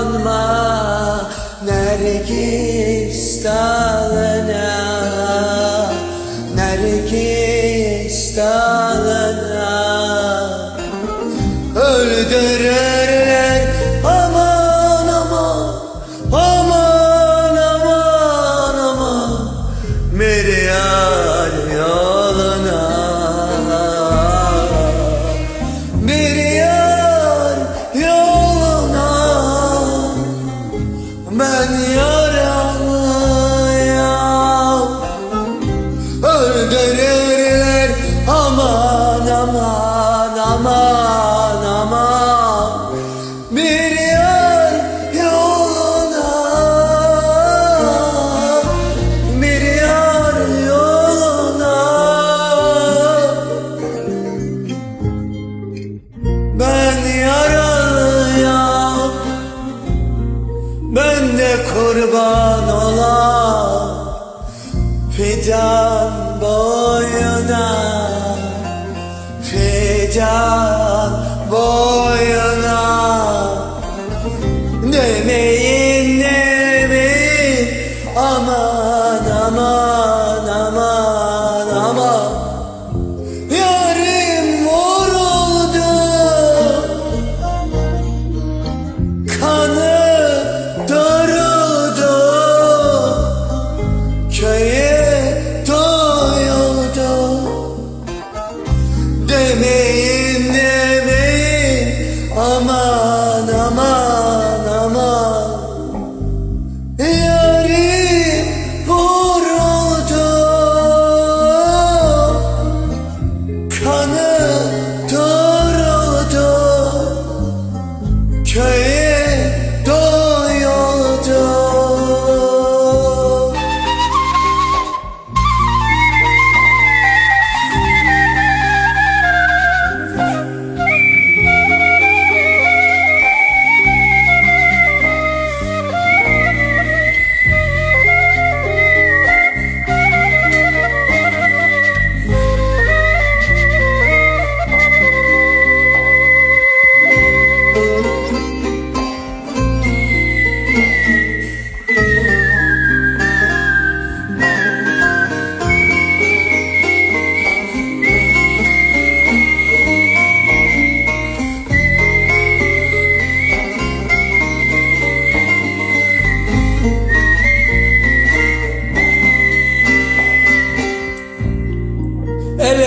yanma Nergis dalına Nergis dalına Öldürün kurban olan Fidan boyuna Fidan Aman aman aman. Yarim vuruldu. Kanı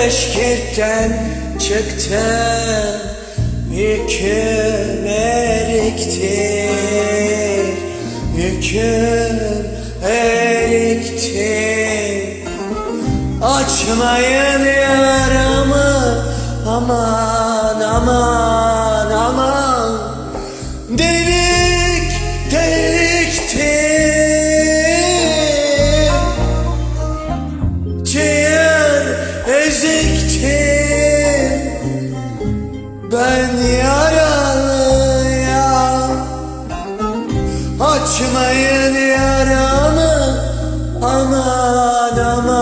Keşkirten çıktı Yüküm eriktir Yüküm eriktir Açmayın yaramı ama için ben yaralıyam Açmayın yaramı aman aman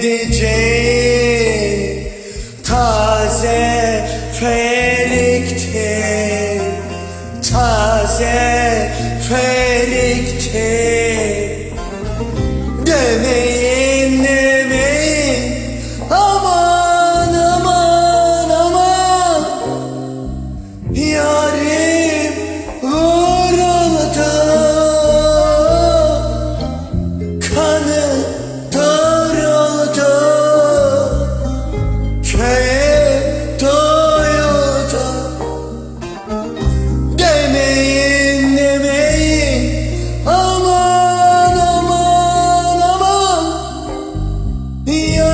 DJ. Be